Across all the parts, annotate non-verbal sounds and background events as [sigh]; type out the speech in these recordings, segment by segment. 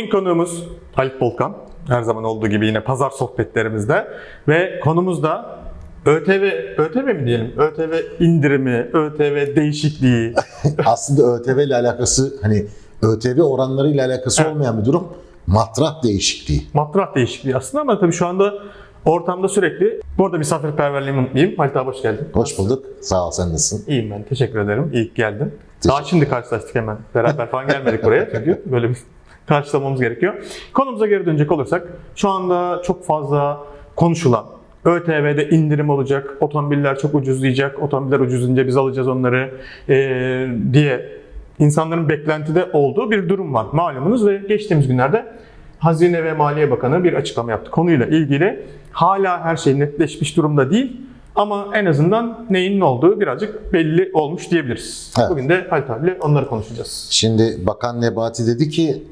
Bugün konuğumuz Halit Volkan. Her zaman olduğu gibi yine pazar sohbetlerimizde. Ve konumuz da ÖTV, ÖTV mi diyelim? ÖTV indirimi, ÖTV değişikliği. [laughs] Aslında ÖTV ile alakası hani ÖTV oranları ile alakası Evet. olmayan bir durum. Matrah değişikliği. matrah değişikliği aslında ama tabii şu anda ortamda sürekli, bu arada misafirperverliğimi unutmayayım. Halit abi hoş geldin. Hoş bulduk. Sağ ol sen nasılsın? İyiyim ben, teşekkür ederim. İyi ki geldin. Daha şimdi karşılaştık hemen. Beraber falan gelmedik buraya [laughs] çünkü böyle bir karşılamamız gerekiyor. Konumuza geri dönecek olursak, şu anda çok fazla konuşulan, ÖTV'de indirim olacak, otomobiller çok ucuzlayacak, otomobiller ucuzlayınca biz alacağız onları eee, diye insanların beklentide olduğu bir durum var malumunuz ve geçtiğimiz günlerde Hazine ve Maliye Bakanı bir açıklama yaptı. Konuyla ilgili hala her şey netleşmiş durumda değil ama en azından neyin ne olduğu birazcık belli olmuş diyebiliriz. Evet. Bugün de Halit abiyle onları konuşacağız. Şimdi Bakan Nebati dedi ki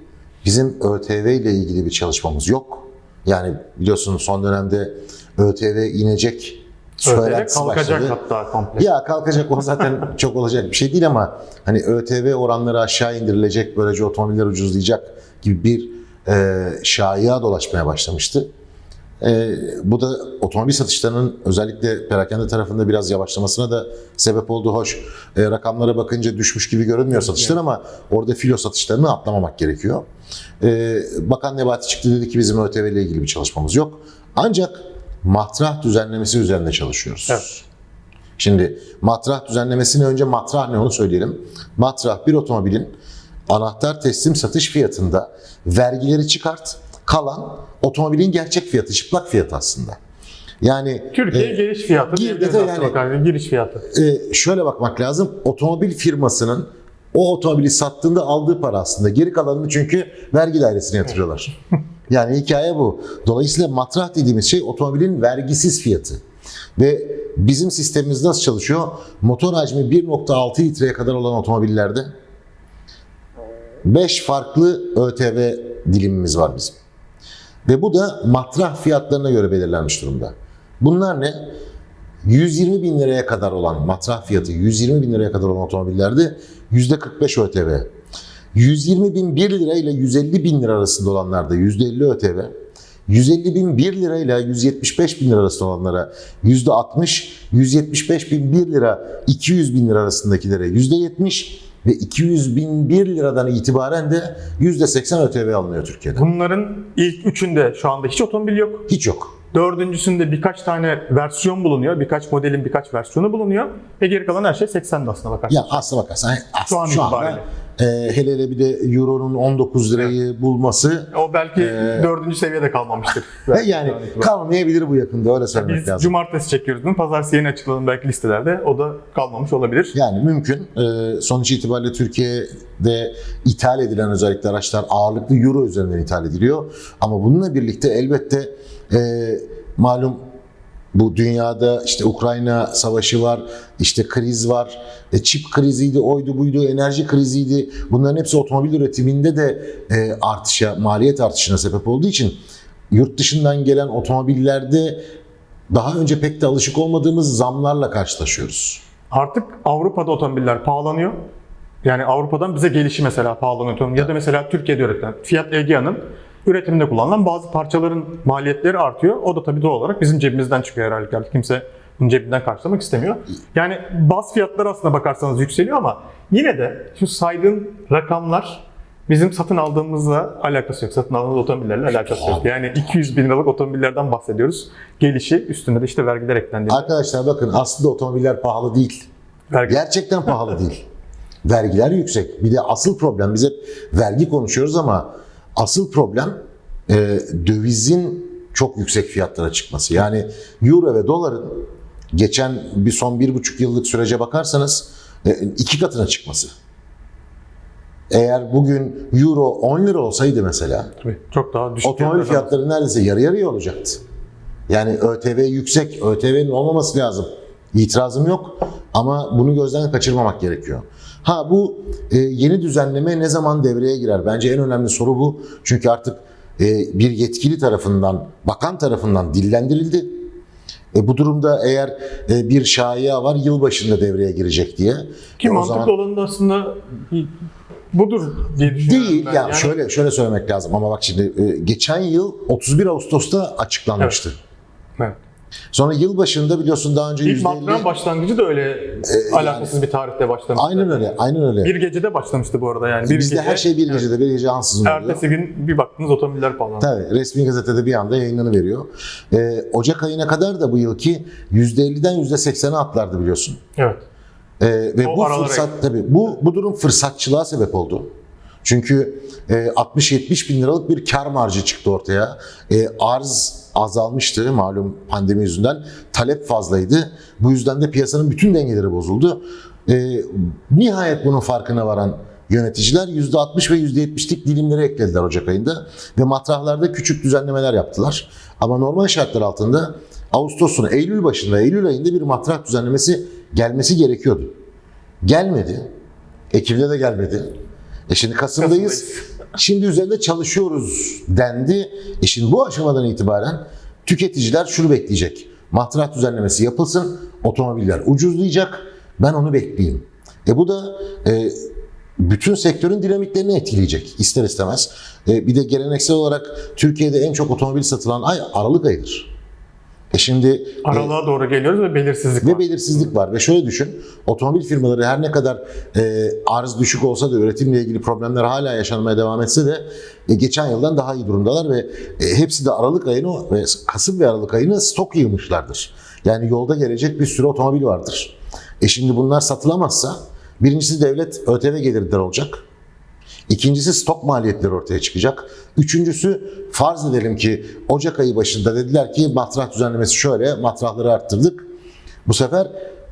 bizim ÖTV ile ilgili bir çalışmamız yok. Yani biliyorsunuz son dönemde ÖTV inecek Öyle söylentisi kalkacak başladı. hatta komple. Ya kalkacak o zaten [laughs] çok olacak bir şey değil ama hani ÖTV oranları aşağı indirilecek böylece otomobiller ucuzlayacak gibi bir e, şaiya dolaşmaya başlamıştı. E, bu da otomobil satışlarının özellikle perakende tarafında biraz yavaşlamasına da sebep oldu. Hoş e, rakamlara bakınca düşmüş gibi görünmüyor satışlar ama orada filo satışlarını atlamamak gerekiyor. E, Bakan Nebati çıktı dedi ki bizim ÖTV ile ilgili bir çalışmamız yok. Ancak matrah düzenlemesi üzerinde çalışıyoruz. Evet. Şimdi matrah düzenlemesini önce matrah ne onu söyleyelim. Matrah bir otomobilin anahtar teslim satış fiyatında vergileri çıkart, kalan otomobilin gerçek fiyatı, çıplak fiyatı aslında. Yani Türkiye e, giriş fiyatı. gir- aslına yani- giriş fiyatı. e, şöyle bakmak lazım. Otomobil firmasının o otomobili sattığında aldığı para aslında. Geri kalanını çünkü vergi dairesine yatırıyorlar. [laughs] yani hikaye bu. Dolayısıyla matrah dediğimiz şey otomobilin vergisiz fiyatı. Ve bizim sistemimiz nasıl çalışıyor? Motor hacmi 1.6 litreye kadar olan otomobillerde 5 farklı ÖTV dilimimiz var bizim. Ve bu da matrah fiyatlarına göre belirlenmiş durumda. Bunlar ne? 120 bin liraya kadar olan matrah fiyatı 120 bin liraya kadar olan otomobillerde %45 ÖTV. 120 bin 1 lira ile 150 bin lira arasında olanlarda %50 ÖTV. 150 bin 1 lira ile 175 bin lira arasında olanlara %60, 175 bin 1 lira 200 bin lira arasındakilere %70 ve 200 bin 1 liradan itibaren de %80 ÖTV alınıyor Türkiye'de. Bunların ilk üçünde şu anda hiç otomobil yok. Hiç yok. Dördüncüsünde birkaç tane versiyon bulunuyor. Birkaç modelin birkaç versiyonu bulunuyor. Ve geri kalan her şey 80'de aslına bakarsan. Ya aslına bakarsan aslında an şu, anda itibariyle. E, hele hele bir de Euro'nun 19 lirayı bulması O belki dördüncü seviyede kalmamıştır. [laughs] e, yani itibariyle. kalmayabilir bu yakında öyle söylemek Biz lazım. cumartesi çekiyoruz bunu. Pazartesi yeni açıklanan belki listelerde. O da kalmamış olabilir. Yani mümkün. E, sonuç itibariyle Türkiye'de ithal edilen özellikle araçlar ağırlıklı Euro üzerinden ithal ediliyor. Ama bununla birlikte elbette e, malum bu dünyada işte Ukrayna savaşı var, işte kriz var, e, çip kriziydi, oydu buydu, enerji kriziydi. Bunların hepsi otomobil üretiminde de e, artışa, maliyet artışına sebep olduğu için yurt dışından gelen otomobillerde daha önce pek de alışık olmadığımız zamlarla karşılaşıyoruz. Artık Avrupa'da otomobiller pahalanıyor. Yani Avrupa'dan bize gelişi mesela pahalanıyor. Ya da mesela Türkiye'de üretilen Fiat Egea'nın üretiminde kullanılan bazı parçaların maliyetleri artıyor. O da tabii doğal olarak bizim cebimizden çıkıyor herhalde. Kimse bunun cebinden karşılamak istemiyor. Yani baz fiyatları aslında bakarsanız yükseliyor ama yine de şu saydığın rakamlar bizim satın aldığımızla alakası yok. Satın aldığımız otomobillerle alakası yok. Yani 200 bin liralık otomobillerden bahsediyoruz. Gelişi üstünde de işte vergiler eklendi. Arkadaşlar bakın aslında otomobiller pahalı değil. Vergi Gerçekten pahalı değil. Vergiler yüksek. Bir de asıl problem biz hep vergi konuşuyoruz ama asıl problem e, dövizin çok yüksek fiyatlara çıkması. Yani euro ve doların geçen bir son bir buçuk yıllık sürece bakarsanız e, iki katına çıkması. Eğer bugün euro 10 lira olsaydı mesela Tabii, çok daha düşük. otomobil fiyatları neredeyse yarı yarıya olacaktı. Yani ÖTV yüksek, ÖTV'nin olmaması lazım. İtirazım yok ama bunu gözden kaçırmamak gerekiyor. Ha bu e, yeni düzenleme ne zaman devreye girer? Bence en önemli soru bu. Çünkü artık e, bir yetkili tarafından, bakan tarafından dillendirildi. E, bu durumda eğer e, bir şaiya var yılbaşında devreye girecek diye. Ki e, mantıklı zaman- olanı da aslında budur diye düşünüyorum Değil ben. ya şöyle şöyle söylemek lazım ama bak şimdi e, geçen yıl 31 Ağustos'ta açıklanmıştı. Evet. Sonra yıl başında biliyorsun daha önce İlk %50 matran başlangıcı da öyle alakasız bir tarihte başlamıştı. Aynen öyle, aynen öyle. Bir gecede başlamıştı bu arada yani. Bir Bizde gece, her şey bir gecede, bir gece ansızın oluyor. Ertesi gün bir baktınız otomobiller pahalandı. Tabii resmi gazetede bir anda yayınlanıveriyor. Ee, Ocak ayına kadar da bu yılki %50'den %80'e atlardı biliyorsun. Evet. Ee, ve O bu fırsat tabii bu bu durum fırsatçılığa sebep oldu. Çünkü e, 60-70 bin liralık bir kar marjı çıktı ortaya. E, arz azalmıştı malum pandemi yüzünden. Talep fazlaydı. Bu yüzden de piyasanın bütün dengeleri bozuldu. E, nihayet bunun farkına varan yöneticiler %60 ve %70'lik dilimleri eklediler Ocak ayında. Ve matrahlarda küçük düzenlemeler yaptılar. Ama normal şartlar altında Ağustos'un Eylül başında, Eylül ayında bir matrah düzenlemesi gelmesi gerekiyordu. Gelmedi. Ekim'de de gelmedi. E şimdi Kasım'dayız. Şimdi üzerinde çalışıyoruz dendi. E şimdi bu aşamadan itibaren tüketiciler şunu bekleyecek. Matrah düzenlemesi yapılsın, otomobiller ucuzlayacak. Ben onu bekleyeyim. E bu da e, bütün sektörün dinamiklerini etkileyecek ister istemez. E, bir de geleneksel olarak Türkiye'de en çok otomobil satılan ay Aralık ayıdır. E şimdi e, Aralığa doğru geliyoruz ve belirsizlik ve var. belirsizlik var. Ve şöyle düşün, otomobil firmaları her ne kadar e, arz düşük olsa da üretimle ilgili problemler hala yaşanmaya devam etse de e, geçen yıldan daha iyi durumdalar ve e, hepsi de Aralık ayını ve Kasım ve Aralık ayını stok yığmışlardır. Yani yolda gelecek bir sürü otomobil vardır. E şimdi bunlar satılamazsa birincisi devlet ÖTV gelirleri olacak. İkincisi stok maliyetleri ortaya çıkacak. Üçüncüsü farz edelim ki Ocak ayı başında dediler ki matrah düzenlemesi şöyle, matrahları arttırdık. Bu sefer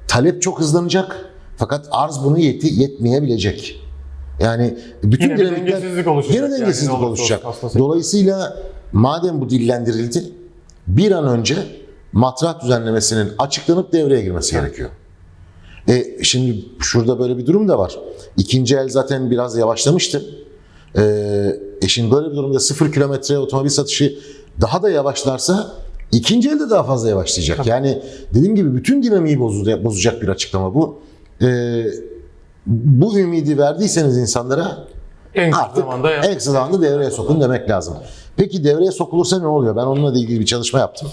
talep çok hızlanacak fakat arz bunu yeti, yetmeyebilecek. Yani bütün Yine dinamikler dengesizlik oluşacak Yine yani dengesizlik olursa oluşacak. Dolayısıyla madem bu dillendirildi bir an önce matrah düzenlemesinin açıklanıp devreye girmesi gerekiyor. E, şimdi şurada böyle bir durum da var. İkinci el zaten biraz yavaşlamıştı. E, e şimdi böyle bir durumda sıfır kilometre otomobil satışı daha da yavaşlarsa ikinci elde daha fazla yavaşlayacak. Yani dediğim gibi bütün dinamiği bozu- bozacak bir açıklama bu. E, bu ümidi verdiyseniz insanlara En kısa artık zamanda en kısa zamanda devreye sokun demek lazım. Peki devreye sokulursa ne oluyor? Ben onunla ilgili bir çalışma yaptım.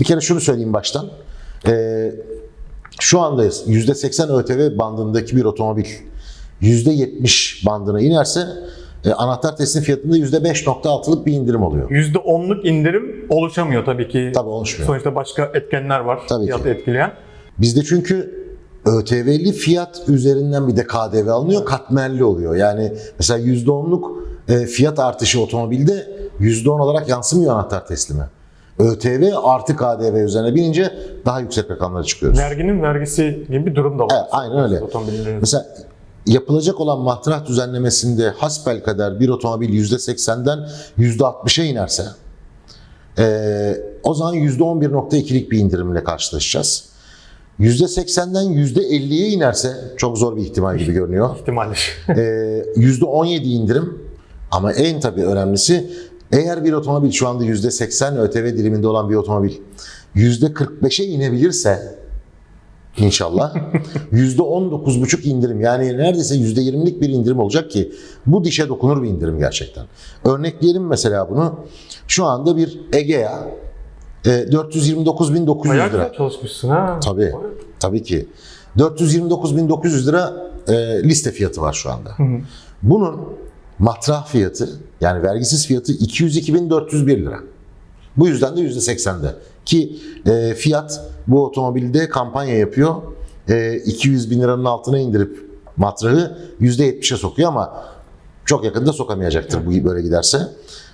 Bir kere şunu söyleyeyim baştan. Ee, şu andayız. %80 ÖTV bandındaki bir otomobil %70 bandına inerse e, anahtar teslim fiyatında %5.6'lık bir indirim oluyor. %10'luk indirim oluşamıyor tabii ki. Tabii oluşmuyor. Sonuçta başka etkenler var Tabii ki. fiyatı etkileyen. Bizde çünkü ÖTV'li fiyat üzerinden bir de KDV alınıyor, katmerli oluyor. Yani mesela %10'luk e, fiyat artışı otomobilde %10 olarak yansımıyor anahtar teslimi. ÖTV artı KDV üzerine binince daha yüksek rakamlara çıkıyoruz. Verginin vergisi gibi bir durum da var. Evet, aynen öyle. Mesela yapılacak olan matrah düzenlemesinde hasbel kadar bir otomobil %80'den %60'a inerse eee, o zaman %11.2'lik bir indirimle karşılaşacağız. %80'den %50'ye inerse çok zor bir ihtimal gibi görünüyor. ihtimali. Ee, %17 indirim ama en tabii önemlisi eğer bir otomobil şu anda %80 ÖTV diliminde olan bir otomobil %45'e inebilirse inşallah [laughs] %19,5 indirim yani neredeyse %20'lik bir indirim olacak ki bu dişe dokunur bir indirim gerçekten. Örnekleyelim mesela bunu. Şu anda bir Egea e, 429.900 Bayağı lira. güzel çalışmışsın ha. Tabii. Tabii ki. 429.900 lira e, liste fiyatı var şu anda. Bunun matrah fiyatı yani vergisiz fiyatı 202.401 lira. Bu yüzden de %80'de. Ki e, fiyat bu otomobilde kampanya yapıyor. E, 200 bin liranın altına indirip matrahı %70'e sokuyor ama çok yakında sokamayacaktır bu böyle giderse. Bu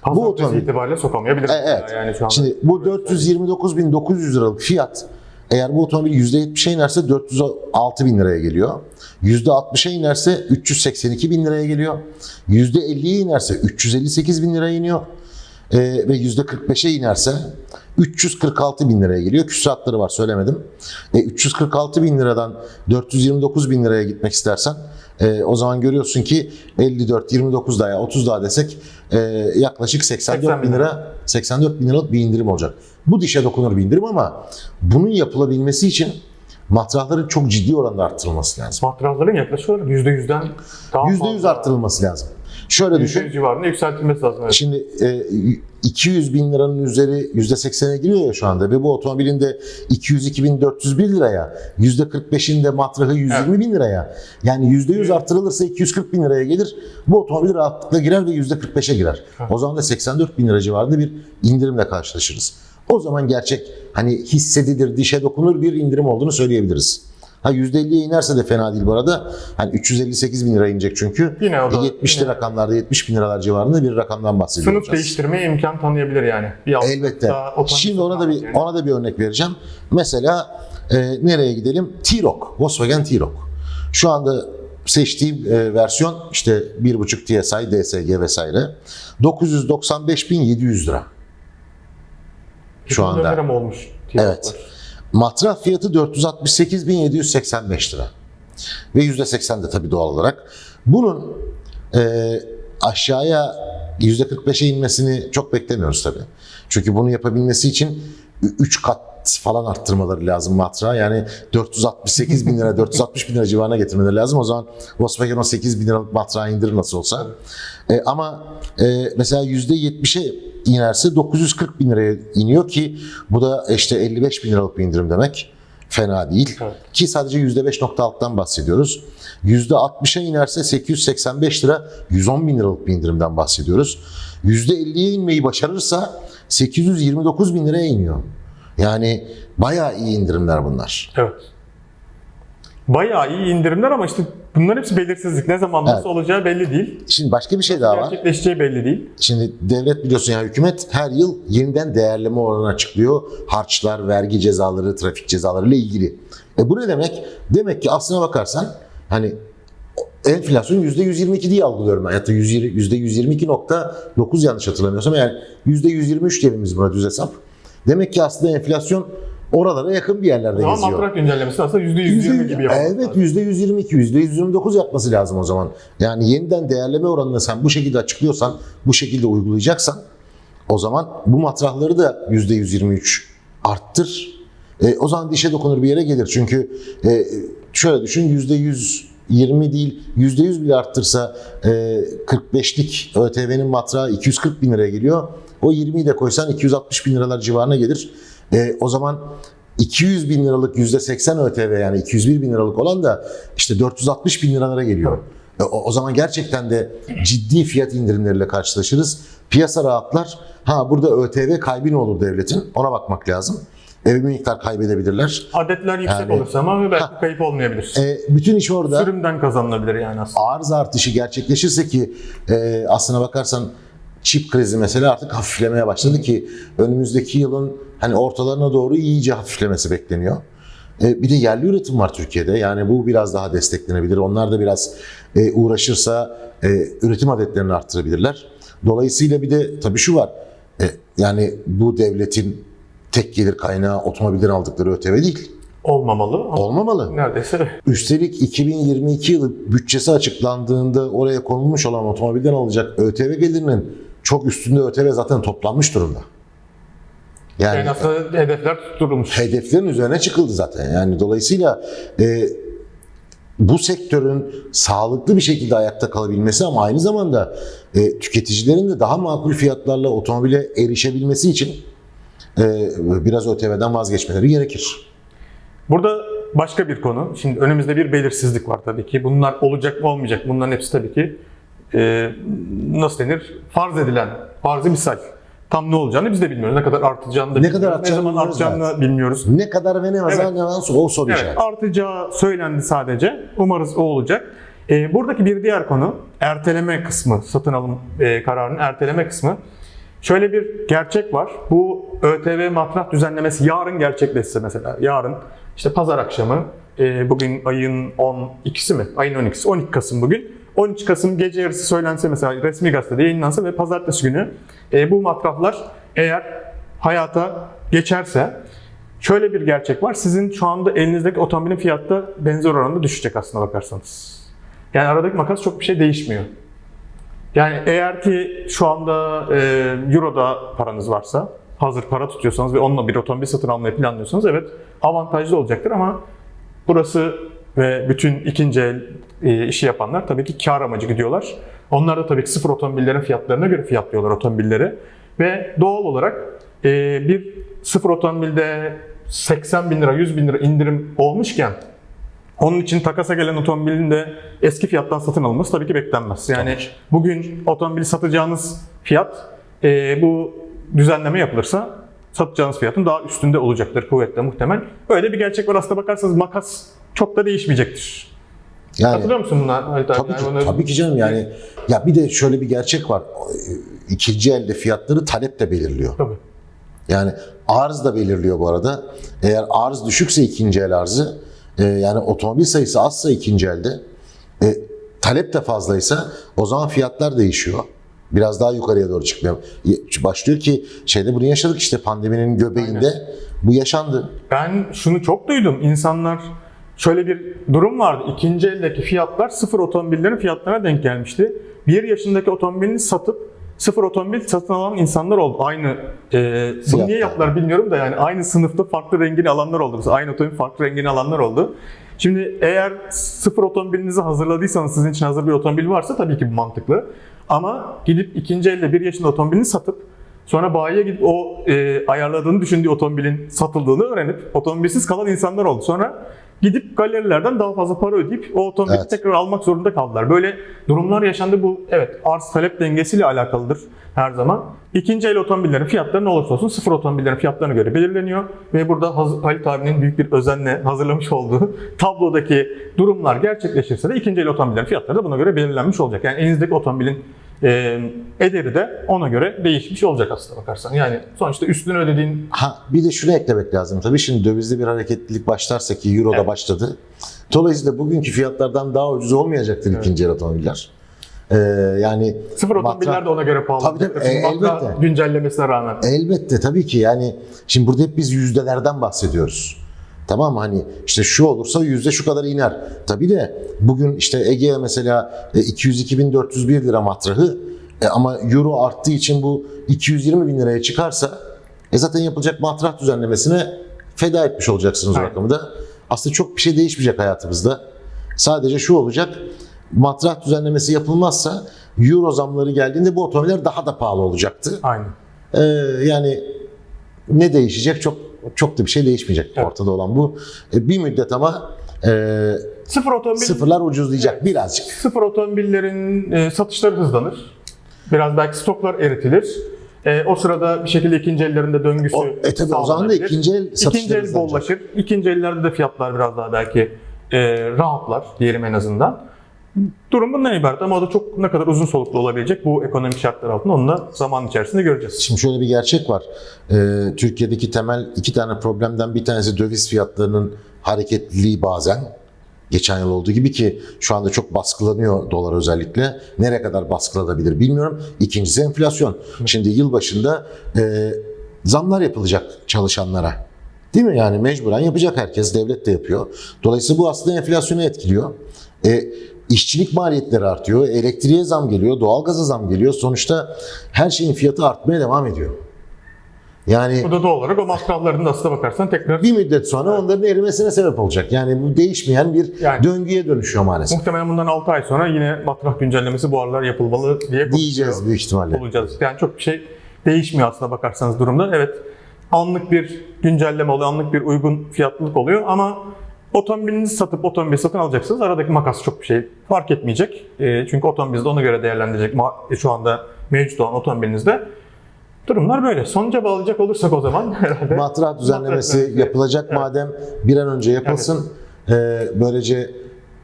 Pazartesi otomobil itibariyle sokamayabilir. e, Evet. Yani şu anda. Şimdi bu 429.900 liralık fiyat eğer bu otomobil %70'e inerse 406 bin liraya geliyor. %60'a inerse 382 bin liraya geliyor. %50'ye inerse 358 bin liraya iniyor. Ee, ve %45'e inerse 346 bin liraya geliyor. Küsuratları var söylemedim. E, 346 bin liradan 429 bin liraya gitmek istersen e, o zaman görüyorsun ki 54, 29 daha ya 30 daha desek e, yaklaşık 84 80 bin lira 84 bin liralık bir indirim olacak. Bu dişe dokunur bir indirim ama bunun yapılabilmesi için matrahların çok ciddi oranda arttırılması lazım. Matrahların yaklaşık olarak %100'den daha %100 fazla. arttırılması lazım. Şöyle düşün. %100 civarında yükseltilmesi lazım. Evet. Şimdi e, 200 bin liranın üzeri %80'e giriyor ya şu anda ve bu otomobilin de 202.401 liraya, %45'inde matrahı 120 bin liraya. Yani %100 artırılırsa 240 bin liraya gelir. Bu otomobil rahatlıkla girer ve %45'e girer. O zaman da 84 bin lira civarında bir indirimle karşılaşırız. O zaman gerçek hani hissedilir, dişe dokunur bir indirim olduğunu söyleyebiliriz. Ha %50'ye inerse de fena değil bu arada. Hani 358 bin lira inecek çünkü. Yine o da- E, 70'li yine- rakamlarda 70 bin liralar civarında bir rakamdan bahsediyoruz. Sınıf değiştirmeye imkan tanıyabilir yani. Bir alt Elbette. Şimdi ona da bir yani. ona da bir örnek vereceğim. Mesela e, nereye gidelim? T-Roc, Volkswagen T-Roc. Şu anda seçtiğim e, versiyon işte 1.5 TSI, DSG vesaire. 995.700 lira. Şu anda. Olmuş? Evet. Matrah fiyatı 468.785 lira. Ve %80 de tabii doğal olarak. Bunun e, aşağıya %45'e inmesini çok beklemiyoruz tabii. Çünkü bunu yapabilmesi için 3 kat falan arttırmaları lazım matrağı. Yani 468 bin lira, 460 bin lira civarına getirmeleri lazım. O zaman Volkswagen o 8 bin liralık matrağı indirir nasıl olsa. E, ama e, mesela %70'e inerse 940 bin liraya iniyor ki bu da işte 55 bin liralık bir indirim demek. Fena değil. Evet. Ki sadece %5.6'dan bahsediyoruz. %60'a inerse 885 lira 110 bin liralık bir indirimden bahsediyoruz. %50'ye inmeyi başarırsa 829 bin liraya iniyor. Yani bayağı iyi indirimler bunlar. Evet. Bayağı iyi indirimler ama işte bunların hepsi belirsizlik. Ne zaman nasıl Evet. olacağı belli değil. Şimdi başka bir şey daha var. Gerçekleşeceği belli değil. Şimdi devlet biliyorsun yani hükümet her yıl yeniden değerleme oranı açıklıyor. Harçlar, vergi cezaları, trafik cezaları ile ilgili. E bu ne demek? Demek ki aslına bakarsan hani enflasyon %122 diye algılıyorum ben. Hatta %122.9 yanlış hatırlamıyorsam yani %123 diyelim biz buna düz hesap. Demek ki aslında enflasyon oralara yakın bir yerlerde geziyor. matrak güncellemesi aslında %120 gibi yapmak Evet lazım. %122, %129 yapması lazım o zaman. Yani yeniden değerleme oranını sen bu şekilde açıklıyorsan, bu şekilde uygulayacaksan o zaman bu matrahları da %123 arttır. E, o zaman dişe dokunur bir yere gelir. Çünkü e, şöyle düşün %120 değil %100 bile arttırsa e, 45'lik ÖTV'nin matrağı 240 bin liraya geliyor. O 20'yi de koysan 260 bin liralar civarına gelir. E, o zaman 200 bin liralık %80 ÖTV yani 201 bin liralık olan da işte 460 bin liralara geliyor. E, O, o zaman gerçekten de ciddi fiyat indirimleriyle karşılaşırız. Piyasa rahatlar. Ha burada ÖTV kaybı ne olur devletin? Ona bakmak lazım. E, bir miktar kaybedebilirler. Adetler yüksek Yani- olursa ama belki kayıp olmayabilir. E, bütün iş orada. Sürümden kazanılabilir yani aslında. arz artışı gerçekleşirse ki e, aslına bakarsan çip krizi mesela artık hafiflemeye başladı ki önümüzdeki yılın hani ortalarına doğru iyice hafiflemesi bekleniyor. E, bir de yerli üretim var Türkiye'de. Yani bu biraz daha desteklenebilir. Onlar da biraz e, uğraşırsa e, üretim adetlerini arttırabilirler. Dolayısıyla bir de tabii şu var. E, yani bu devletin tek gelir kaynağı otomobilden aldıkları ÖTV değil. Olmamalı ama Olmamalı. neredeyse Üstelik 2022 yılı bütçesi açıklandığında oraya konulmuş olan otomobilden alacak ÖTV gelirinin çok üstünde ÖTV zaten toplanmış durumda. Yani yani aslında hedefler tutturulmuş. hedeflerin üzerine çıkıldı zaten. Yani dolayısıyla e, bu sektörün sağlıklı bir şekilde ayakta kalabilmesi ama aynı zamanda e, tüketicilerin de daha makul fiyatlarla otomobile erişebilmesi için e, biraz ÖTV'den vazgeçmeleri gerekir. Burada başka bir konu. Şimdi önümüzde bir belirsizlik var tabii ki. Bunlar olacak mı olmayacak. Bunların hepsi tabii ki e, nasıl denir? Farz edilen, farzı misal. Tam ne olacağını biz de bilmiyoruz. Ne kadar artacağını da Ne kadar ne artacağını zaman bilmiyoruz artacağını bilmiyoruz. Ne kadar ve ne azar Evet. ne varsa o soru Evet, işareti. artacağı söylendi sadece. Umarız o olacak. Ee, buradaki bir diğer konu erteleme kısmı, satın alım e, kararının erteleme kısmı. Şöyle bir gerçek var. Bu ÖTV matrah düzenlemesi yarın gerçekleşse mesela, yarın işte pazar akşamı, e, bugün ayın 12'si mi? Ayın 12'si, 12 Kasım bugün. 13 Kasım gece yarısı söylense mesela resmi gazetede yayınlansa ve pazartesi günü e, bu matrahlar eğer hayata geçerse Şöyle bir gerçek var. Sizin şu anda elinizdeki otomobilin fiyatı da benzer oranında düşecek aslına bakarsanız. Yani aradaki makas çok bir şey değişmiyor. Yani eğer ki şu anda e, Euro'da paranız varsa, hazır para tutuyorsanız ve onunla bir otomobil satın almayı planlıyorsanız evet avantajlı olacaktır ama Burası ve bütün ikinci el e, işi yapanlar tabii ki kar amacı gidiyorlar. Onlar da tabii ki sıfır otomobillerin fiyatlarına göre fiyatlıyorlar otomobilleri. Ve doğal olarak e, bir sıfır otomobilde 80 bin lira, 100 bin lira indirim olmuşken onun için takasa gelen otomobilin de eski fiyattan satın alınması tabii ki beklenmez. Yani bugün otomobili satacağınız fiyat e, bu düzenleme yapılırsa satacağınız fiyatın daha üstünde olacaktır kuvvetle muhtemel. Öyle bir gerçek var aslında bakarsanız makas çok da değişmeyecektir. Yani Hatırlıyor musun bunlar Halit abi? Tabii ki, Yani tabii ki canım yani ya bir de şöyle bir gerçek var. İkinci elde fiyatları talep de belirliyor. Tabii. Yani arz da belirliyor bu arada. Eğer arz düşükse ikinci el arzı e, yani otomobil sayısı azsa ikinci elde e, talep de fazlaysa o zaman fiyatlar değişiyor. Biraz daha yukarıya doğru çıkmaya başlıyor ki şeyde bunu yaşadık işte pandeminin göbeğinde bu yaşandı. Ben şunu çok duydum. İnsanlar şöyle bir durum vardı. İkinci eldeki fiyatlar sıfır otomobillerin fiyatlarına denk gelmişti. Bir yaşındaki otomobilini satıp sıfır otomobil satın alan insanlar oldu. Aynı e, bunu niye yaptılar bilmiyorum da yani aynı sınıfta farklı rengini alanlar oldu. Mesela aynı otomobil farklı rengini alanlar oldu. Şimdi eğer sıfır otomobilinizi hazırladıysanız sizin için hazır bir otomobil varsa tabii ki bu mantıklı. Ama gidip ikinci elde bir yaşında otomobilini satıp Sonra bayiye gidip o e, ayarladığını düşündüğü otomobilin satıldığını öğrenip otomobilsiz kalan insanlar oldu. Sonra gidip galerilerden daha fazla para ödeyip o otomobili Evet. tekrar almak zorunda kaldılar. Böyle durumlar yaşandı. Bu evet arz talep dengesiyle alakalıdır her zaman. İkinci el otomobillerin fiyatları ne olursa olsun sıfır otomobillerin fiyatlarına göre belirleniyor. Ve burada Halit abinin büyük bir özenle hazırlamış olduğu [laughs] tablodaki durumlar gerçekleşirse de ikinci el otomobillerin fiyatları da buna göre belirlenmiş olacak. Yani elinizdeki otomobilin e, ederi de ona göre değişmiş olacak aslında bakarsan. Yani sonuçta üstüne ödediğin Ha bir de şunu eklemek lazım tabii şimdi dövizde bir hareketlilik başlarsa ki euro da Evet. başladı. Dolayısıyla bugünkü fiyatlardan daha ucuz olmayacaktır ikinci el otomobiller. Ee, yani sıfır matra- otomobiller de ona göre pahalı. Tabii, tabii, e, elbette. güncellemesine rağmen. Elbette tabii ki yani şimdi burada hep biz yüzdelerden bahsediyoruz. Tamam mı? Hani işte şu olursa yüzde şu kadar iner. Tabii de bugün işte Ege'ye mesela e, 202.401 lira matrahı e, ama euro arttığı için bu 220 bin liraya çıkarsa e zaten yapılacak matrah düzenlemesine feda etmiş olacaksınız o Aynen. rakamı da. Aslında çok bir şey değişmeyecek hayatımızda. Sadece şu olacak. Matrah düzenlemesi yapılmazsa euro zamları geldiğinde bu otomobiller daha da pahalı olacaktı. Aynen. Ee, yani ne değişecek? Çok çok da bir şey değişmeyecek Evet. ortada olan bu. E, bir müddet ama e, Sıfır otomobil sıfırlar ucuzlayacak birazcık. sıfır otomobillerin e, satışları hızlanır. Biraz belki stoklar eritilir. E, o sırada bir şekilde ikinci ellerinde döngüsü O, e tabi o zaman da ikinci el İkinci satışları el hızlanacak. bollaşır. İkinci ellerde de fiyatlar biraz daha belki e, rahatlar diyelim en azından. Durum bundan ibaret ama o da çok ne kadar uzun soluklu olabilecek bu ekonomik şartlar altında onu da zaman içerisinde göreceğiz. Şimdi şöyle bir gerçek var. Ee, Türkiye'deki temel iki tane problemden bir tanesi döviz fiyatlarının hareketliliği bazen. Geçen yıl olduğu gibi ki şu anda çok baskılanıyor dolar özellikle. Nereye kadar baskılanabilir bilmiyorum. İkincisi enflasyon. Şimdi yıl başında e, zamlar yapılacak çalışanlara. Değil mi? Yani mecburen yapacak herkes. Devlet de yapıyor. Dolayısıyla bu aslında enflasyonu etkiliyor. E, işçilik maliyetleri artıyor. Elektriğe zam geliyor. Doğalgaza zam geliyor. Sonuçta her şeyin fiyatı artmaya devam ediyor. Yani Bu da doğal olarak o masraflarını da aslına bakarsan tekrar bir müddet sonra onların erimesine sebep olacak. Yani bu değişmeyen bir Yani- döngüye dönüşüyor maalesef. muhtemelen bundan 6 ay sonra yine matrah güncellemesi bu aralar yapılmalı diye Diyeceğiz büyük ihtimalle. olacağız. Yani çok bir şey değişmiyor aslında bakarsanız durumda. Evet anlık bir güncelleme oluyor, anlık bir uygun fiyatlılık oluyor ama otomobilinizi satıp otomobil satın alacaksınız. Aradaki makas çok bir şey fark etmeyecek. E, çünkü otomobilinizi de ona göre değerlendirecek ma- şu anda mevcut olan otomobilinizde. Durumlar böyle. Sonuca bağlayacak olursak o zaman [laughs] herhalde. Matrah düzenlemesi düzenlemesi- yapılacak Evet. madem bir an önce yapılsın. Ee, böylece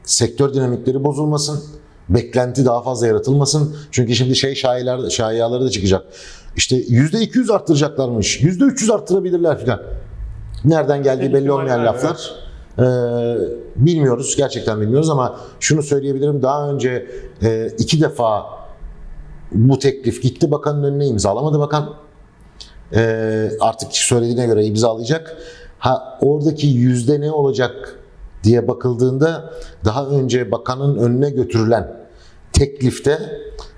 sektör dinamikleri bozulmasın. Beklenti daha fazla yaratılmasın. Çünkü şimdi şey şayiler, şayiaları da çıkacak. İşte %200 arttıracaklarmış. %300 arttırabilirler filan. Nereden geldiği belli olmayan laflar. Ee, bilmiyoruz. Gerçekten bilmiyoruz ama şunu söyleyebilirim. Daha önce e, iki defa bu teklif gitti bakanın önüne imzalamadı bakan. Ee, artık söylediğine göre imzalayacak. Ha oradaki yüzde ne olacak diye bakıldığında daha önce bakanın önüne götürülen teklifte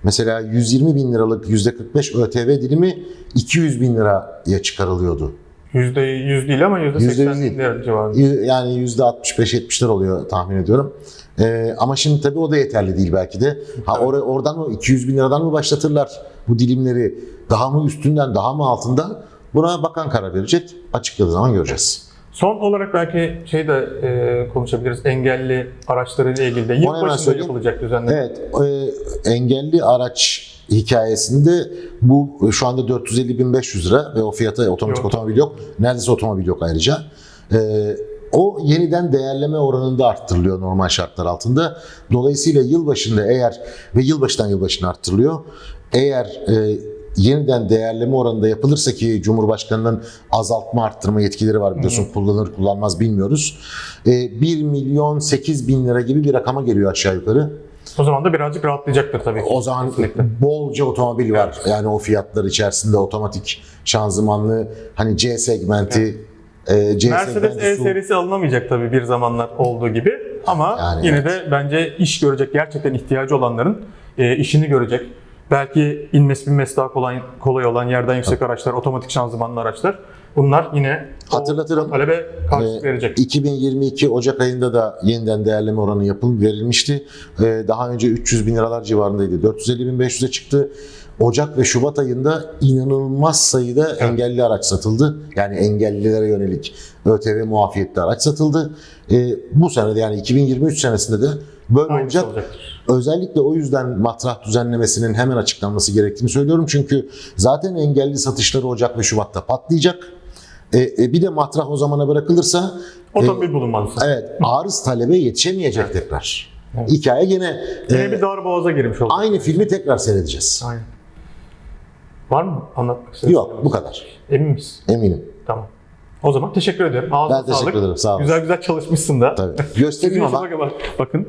mesela 120 bin liralık yüzde 45 ÖTV dilimi 200 bin liraya çıkarılıyordu. Yüzde yüz değil ama yüzde Yüzde yüz seksen civarında. Yani %65-70'ler oluyor tahmin ediyorum. Ee, ama şimdi tabii o da yeterli değil belki de. Ha or- oradan mı 200 bin liradan mı başlatırlar bu dilimleri? Daha mı üstünden, daha mı altından? Buna bakan karar verecek. Açıkladığı zaman göreceğiz. Son olarak belki şey de e, konuşabiliriz. Engelli araçlarıyla ilgili de yılbaşında yapılacak düzenleme. Evet, e, engelli araç hikayesinde bu şu anda 450.500 lira ve o fiyata otomatik Yok. otomobil yok. Neredeyse otomobil yok ayrıca. E, o yeniden değerleme oranında arttırılıyor normal şartlar altında. Dolayısıyla yılbaşında eğer ve yılbaşından yılbaşına arttırılıyor. Eğer e, yeniden değerleme oranında yapılırsa ki Cumhurbaşkanı'nın azaltma arttırma yetkileri var biliyorsun kullanır kullanmaz bilmiyoruz. E, 1 milyon 8 bin lira gibi bir rakama geliyor aşağı yukarı. O zaman da birazcık rahatlayacaktır tabii ki. O zaman Kesinlikle. bolca otomobil var. Yani o fiyatlar içerisinde otomatik şanzımanlı hani C segmenti e, C Mercedes E serisi alınamayacak tabii bir zamanlar olduğu gibi ama Yani yine evet. de bence iş görecek gerçekten ihtiyacı olanların e, işini görecek. Belki inmesi binmesi daha kolay, kolay olan yerden yüksek araçlar, otomatik şanzımanlı araçlar. Bunlar yine Hatırlatırım. talebe karşılık Ee, verecek. 2022 Ocak ayında da yeniden değerleme oranı yapılıp verilmişti. Ee, Daha önce 300 bin liralar civarındaydı. 450 bin 500'e çıktı. Ocak ve Şubat ayında inanılmaz sayıda engelli araç satıldı. Yani engellilere yönelik ÖTV muafiyetli araç satıldı. Ee, bu senede yani 2023 senesinde de böyle Aynısı olacak. olacaktır. Özellikle o yüzden matrah düzenlemesinin hemen açıklanması gerektiğini söylüyorum. Çünkü zaten engelli satışları Ocak ve Şubat'ta patlayacak. E, e, bir de matrah o zamana bırakılırsa Otomobil bulunmalısı. evet arız talebe yetişemeyecek tekrar. Evet. Hikaye gene Yine e, bir dar boğaza girmiş oldu. aynı filmi tekrar seyredeceğiz. Aynen. Var mı anlatmak istediğiniz? Yok bu kadar. Emin misin? Eminim. Tamam. O zaman teşekkür ederim. Ağzına Ben teşekkür sağlık. ederim. Sağ olun. Güzel güzel çalışmışsın da. Tabii. Göstereyim [laughs] ama Bakın.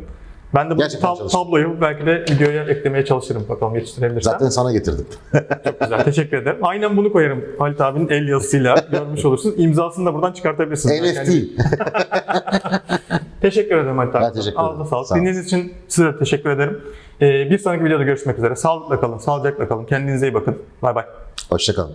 Ben de bu Gerçekten tab- çalıştım. tabloyu belki de videoya eklemeye çalışırım. Bakalım yetiştirebilirsem. zaten sana getirdim. [laughs] Çok güzel. Teşekkür ederim. Aynen bunu koyarım. Halit abinin el yazısıyla [laughs] görmüş olursunuz. İmzasını da buradan çıkartabilirsiniz. NFT. Yani- [laughs] Teşekkür ederim Halit abi. Ben teşekkür ederim. Ağzına sağlık. Sağ olun. Dinlediğiniz için size de teşekkür ederim. Ee, bir sonraki videoda görüşmek üzere. Sağlıkla kalın, sağlıcakla kalın. Kendinize iyi bakın. Bay bay. Hoşçakalın.